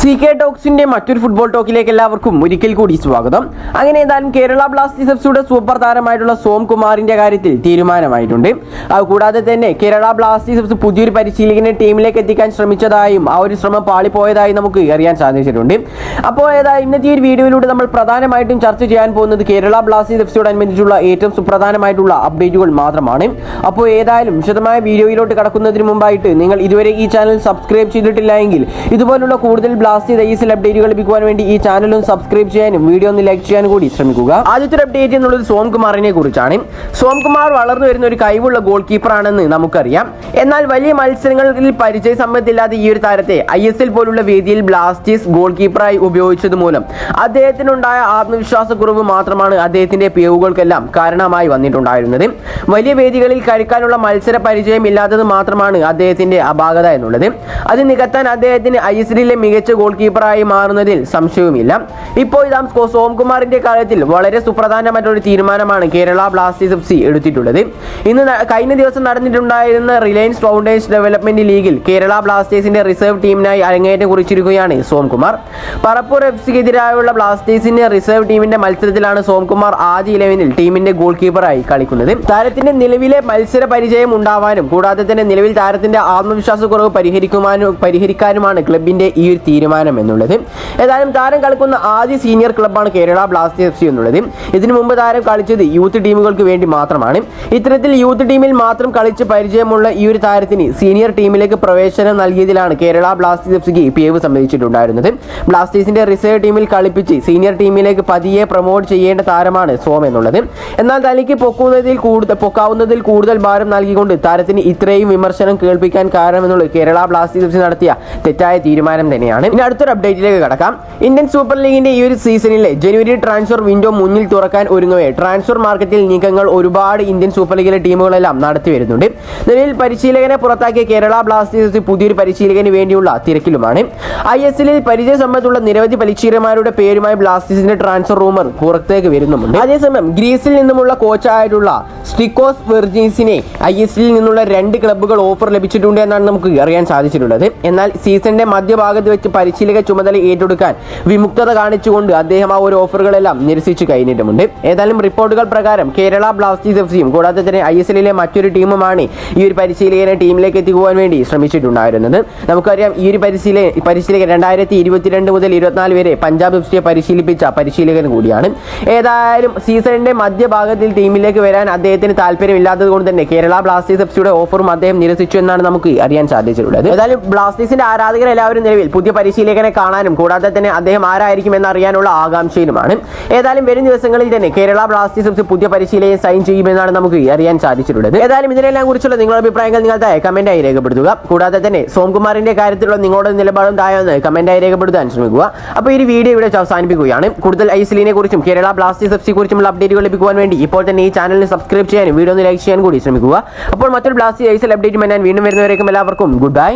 C K ടോക്സിന്റെ മറ്റൊരു football ടോക്കിലേക്ക് എല്ലാവർക്കും ഒരിക്കൽ കൂടി സ്വാഗതം. അങ്ങനെ ഏതായാലും കേരള ബ്ലാസ്റ്റേഴ്സ് എഫ്സിയുടെ സൂപ്പർ താരമായിട്ടുള്ള സോം കുമാറിന്റെ കാര്യത്തിൽ തീരുമാനമായിട്ടുണ്ട്. കൂടാതെ തന്നെ കേരള ബ്ലാസ്റ്റേഴ്സ് പുതിയൊരു പരിശീലകനെ ടീമിലേക്ക് എത്തിക്കാൻ ശ്രമിച്ചതായും ആ ഒരു ശ്രമം പാളിപ്പോയതായും നമുക്ക് അറിയാൻ സാധിച്ചിട്ടുണ്ട്. അപ്പോൾ ഏതായാലും ഇന്നത്തെ ഒരു വീഡിയോയിലൂടെ നമ്മൾ പ്രധാനമായിട്ടും ചർച്ച ചെയ്യാൻ പോകുന്നത് കേരള ബ്ലാസ്റ്റേഴ്സ് എഫ്സിയോടനുബന്ധിച്ചുള്ള ഏറ്റവും സുപ്രധാനമായിട്ടുള്ള അപ്ഡേറ്റുകൾ മാത്രമാണ്. അപ്പോൾ ഏതായാലും വിശദമായ വീഡിയോയിലോട്ട് കടക്കുന്നതിന് മുമ്പായിട്ട് നിങ്ങൾ ഇതുവരെ ഈ ചാനൽ സബ്സ്ക്രൈബ് ചെയ്തിട്ടില്ല എങ്കിൽ ഇതുപോലുള്ള കൂടുതൽ ബ്ലാസ്റ്റേഴ്സ് ചെയ്ത ഈ എൽ അപ്ഡേറ്റുകൾ ലഭിക്കുവാൻ വേണ്ടി ഈ ചാനലും സബ്സ്ക്രൈബ് ചെയ്യാനും വീഡിയോ ഒന്ന് ലൈക്ക് ചെയ്യാനും കൂടി ശ്രമിക്കുക. ആദ്യത്തെ അപ്ഡേറ്റ് എന്നുള്ളത് സോംകുമാറിനെ കുറിച്ചാണ്. സോംകുമാർ വളർന്നു വരുന്ന ഒരു കഴിവുള്ള ഗോൾ കീപ്പർ ആണെന്ന് നമുക്കറിയാം. എന്നാൽ വലിയ മത്സരങ്ങളിൽ പരിചയ സമ്പത്തില്ലാത്ത ഈ ഒരു താരത്തെ ഐ എസ് എൽ പോലുള്ള വേദിയിൽ ബ്ലാസ്റ്റേഴ്സ് ഗോൾ കീപ്പറായി ഉപയോഗിച്ചത് മൂലം അദ്ദേഹത്തിനുണ്ടായ ആത്മവിശ്വാസക്കുറവ് മാത്രമാണ് അദ്ദേഹത്തിന്റെ പിഴവുകൾക്കെല്ലാം കാരണമായി വന്നിട്ടുണ്ടായിരുന്നത്. വലിയ വേദികളിൽ കഴിക്കാനുള്ള മത്സര പരിചയം ഇല്ലാത്തത് മാത്രമാണ് അദ്ദേഹത്തിന്റെ അപാകത എന്നുള്ളത്. അത് നികത്താൻ അദ്ദേഹത്തിന് ഐ എസ് എല്ലിലെ മികച്ച ഗോൾ കീപ്പറായി മാറുന്നതിൽ സംശയവുമില്ല. ഇപ്പോൾ ഇതാം സ്കോ- സോംകുമാറിന്റെ കാര്യത്തിൽ വളരെ സുപ്രധാനമായിട്ടൊരു തീരുമാനമാണ് കേരള ബ്ലാസ്റ്റേഴ്സ് എഫ് സി എടുത്തിട്ടുള്ളത്. ഇന്ന് കഴിഞ്ഞ ദിവസം നടന്നിട്ടുണ്ടായിരുന്ന റിലയൻസ് ഫൗണ്ടേഴ്സ് ഡെവലപ്മെന്റ് ലീഗിൽ കേരള ബ്ലാസ്റ്റേഴ്സിന്റെ റിസർവ് ടീമിനായി അരങ്ങേറ്റം കുറിച്ചിരിക്കുകയാണ് സോംകുമാർ. പറപ്പൂർ എഫ് സിക്കെതിരായുള്ള ബ്ലാസ്റ്റേഴ്സിന്റെ റിസർവ് ടീമിന്റെ മത്സരത്തിലാണ് സോംകുമാർ ആദ്യ ഇലവനിൽ ടീമിന്റെ ഗോൾ കീപ്പറായി കളിക്കുന്നത്. താരത്തിന്റെ നിലവിലെ മത്സര പരിചയം ഉണ്ടാവാനും കൂടാതെ തന്നെ നിലവിൽ താരത്തിന്റെ ആത്മവിശ്വാസക്കുറവ് പരിഹരിക്കുവാനും പരിഹരിക്കാനുമാണ് ക്ലബിന്റെ ഈ ഒരു തീരുമാനം. എന്നുള്ളത്. ഏതായാലും താരം കളിക്കുന്ന ആദ്യ സീനിയർ ക്ലബ്ബാണ് കേരള ബ്ലാസ്റ്റേഴ്സ് എഫ് സി എന്നുള്ളത്. ഇതിനു മുമ്പ് താരം കളിച്ചത് യൂത്ത് ടീമുകൾക്ക് വേണ്ടി മാത്രമാണ്. ഇത്തരത്തിൽ യൂത്ത് ടീമിൽ മാത്രം കളിച്ച് പരിചയമുള്ള ഈ ഒരു താരത്തിന് സീനിയർ ടീമിലേക്ക് പ്രവേശനം നൽകിയതിലാണ് കേരള ബ്ലാസ്റ്റേഴ്സ് എഫ് സിക്ക് പിഴവ് സംബന്ധിച്ചിട്ടുണ്ടായിരുന്നത്. ബ്ലാസ്റ്റേഴ്സിന്റെ റിസർവ് ടീമിൽ കളിപ്പിച്ച് സീനിയർ ടീമിലേക്ക് പതിയെ പ്രൊമോട്ട് ചെയ്യേണ്ട താരമാണ് സോം എന്നുള്ളത്. എന്നാൽ തനിക്ക് പൊക്കുന്നതിൽ കൂടുതൽ പൊക്കാവുന്നതിൽ കൂടുതൽ ഭാരം നൽകിക്കൊണ്ട് താരത്തിന് ഇത്രയും വിമർശനം കേൾപ്പിക്കാൻ കാരണമെന്നുള്ളത് കേരള ബ്ലാസ്റ്റേഴ്സ് എഫ് സി നടത്തിയ തെറ്റായ തീരുമാനം തന്നെയാണ്. ഇനി അടുത്തൊരു അപ്ഡേറ്റിലേക്ക് കടക്കാം. ഇന്ത്യൻ സൂപ്പർ ലീഗിന്റെ ഈ ഒരു സീസണിലെ ജനുവരി ട്രാൻസ്ഫർ വിൻഡോ മുന്നിൽ തുറക്കാൻ ഒരുങ്ങവേ ട്രാൻസ്ഫർ മാർക്കറ്റിൽ നീക്കങ്ങൾ ഒരുപാട് ഇന്ത്യൻ സൂപ്പർ ലീഗിലെ ടീമുകളെല്ലാം നടത്തി വരുന്നുണ്ട്. നിലവിൽ പരിശീലകനെ പുറത്താക്കിയ കേരള ബ്ലാസ്റ്റേഴ്സ് പുതിയൊരു പരിശീലകന് വേണ്ടിയുള്ള തിരക്കിലുമാണ്. ഐ എസ് എല്ലിൽ പരിചയ സമ്പത്തുള്ള നിരവധി പരിശീലകന്മാരുടെ പേരുമായി ബ്ലാസ്റ്റേഴ്സിന്റെ ട്രാൻസ്ഫർ റൂമർ പുറത്തേക്ക് വരുന്നുമുണ്ട്. അതേസമയം ഗ്രീസിൽ നിന്നുമുള്ള കോച്ചായിട്ടുള്ള സ്റ്റിക്കോസ് വെർജീൻസിനെ ഐ എസ് എല്ലിൽ നിന്നുള്ള രണ്ട് ക്ലബ്ബുകൾ ഓഫർ ലഭിച്ചിട്ടുണ്ട് എന്നാണ് നമുക്ക് അറിയാൻ സാധിച്ചിട്ടുള്ളത്. എന്നാൽ സീസണിന്റെ മധ്യഭാഗത്ത് വെച്ച് പരിശീലക ചുമതല ഏറ്റെടുക്കാൻ വിമുക്തത കാണിച്ചുകൊണ്ട് അദ്ദേഹം ആ ഒരു ഓഫറുകളെല്ലാം നിരസിച്ചു കഴിഞ്ഞിട്ടുമുണ്ട്. ഏതായാലും റിപ്പോർട്ടുകൾ പ്രകാരം കേരള ബ്ലാസ്റ്റേഴ്സ് എഫ് സിയും കൂടാതെ തന്നെ ഐ എസ് എല്ലിലെ മറ്റൊരു ടീമുമാണ് ഈ ഒരു പരിശീലകനെ ടീമിലേക്ക് എത്തിക്കുവാൻ വേണ്ടി ശ്രമിച്ചിട്ടുണ്ടായിരുന്നത്. നമുക്കറിയാം ഈ ഒരു പരിശീല പരിശീലകൻ രണ്ടായിരത്തി ഇരുപത്തിരണ്ട് മുതൽ ഇരുപത്തിനാല് വരെ പഞ്ചാബ് എഫ് സിയെ പരിശീലിപ്പിച്ച പരിശീലകൻ കൂടിയാണ്. ഏതായാലും സീസണിന്റെ മധ്യഭാഗത്തിൽ ടീമിലേക്ക് വരാൻ അദ്ദേഹത്തിന് താല്പര്യമില്ലാത്തത് കൊണ്ട് തന്നെ കേരള ബ്ലാസ്റ്റേഴ്സ് എഫ് സിയുടെ ഓഫറും അദ്ദേഹം നിരസിച്ചു എന്നാണ് നമുക്ക് അറിയാൻ സാധിച്ചിട്ടുള്ളത്. ഏതായാലും ബ്ലാസ്റ്റേഴ്സിന്റെ ആരാധകർ എല്ലാവരും നിലവിൽ പുതിയ പരിശീലകനെ കാണാനും കൂടാതെ തന്നെ അദ്ദേഹം ആരായിരിക്കും എന്നറിയാനുള്ള ആകാംക്ഷയിലുമാണ്. ഏതായാലും വരും ദിവസങ്ങളിൽ തന്നെ കേരള ബ്ലാസ്റ്റേഴ്സ് പുതിയ പരിശീലകനെ സൈൻ ചെയ്യുമെന്നാണ് നമുക്ക് അറിയാൻ സാധിച്ചിട്ടുള്ളത്. ഏതായാലും ഇതിനെല്ലാം കുറിച്ചുള്ള നിങ്ങളുടെ അഭിപ്രായങ്ങൾ നിങ്ങൾ താഴെ കമന്റായി രേഖപ്പെടുത്തുക. കൂടാതെ തന്നെ സോംകുമാറിന്റെ കാര്യത്തിലുള്ള നിങ്ങളുടെ നിലപാടും താഴെ കമന്റായി രേഖപ്പെടുത്താൻ ശ്രമിക്കുക. അപ്പോൾ ഈ വീഡിയോ ഇവിടെ അവസാനിപ്പിക്കുകയാണ്. കൂടുതൽ ഐ എസ് എല്ലിനെ കുറിച്ചും കേരള ബ്ലാസ്റ്റേഴ്സ് എഫ് സി കുറിച്ചുമുള്ള അപ്ഡേറ്റുകൾ ലഭിക്കുവാൻ വേണ്ടി ഇപ്പോൾ തന്നെ ഈ ചാനലിന് സബ്സ്ക്രൈബ് ചെയ്യാനും വീഡിയോ ഒന്ന് ലൈക്ക് ചെയ്യാൻ കൂടി ശ്രമിക്കുക. അപ്പോൾ മറ്റൊരു ബ്ലാസ്റ്റേഴ്സ് ഐ എസ് എൽ അപ്ഡേറ്റുമായി ഞാൻ വീണ്ടും വരുന്നവരേക്കും എല്ലാവർക്കും ഗുഡ് ബൈ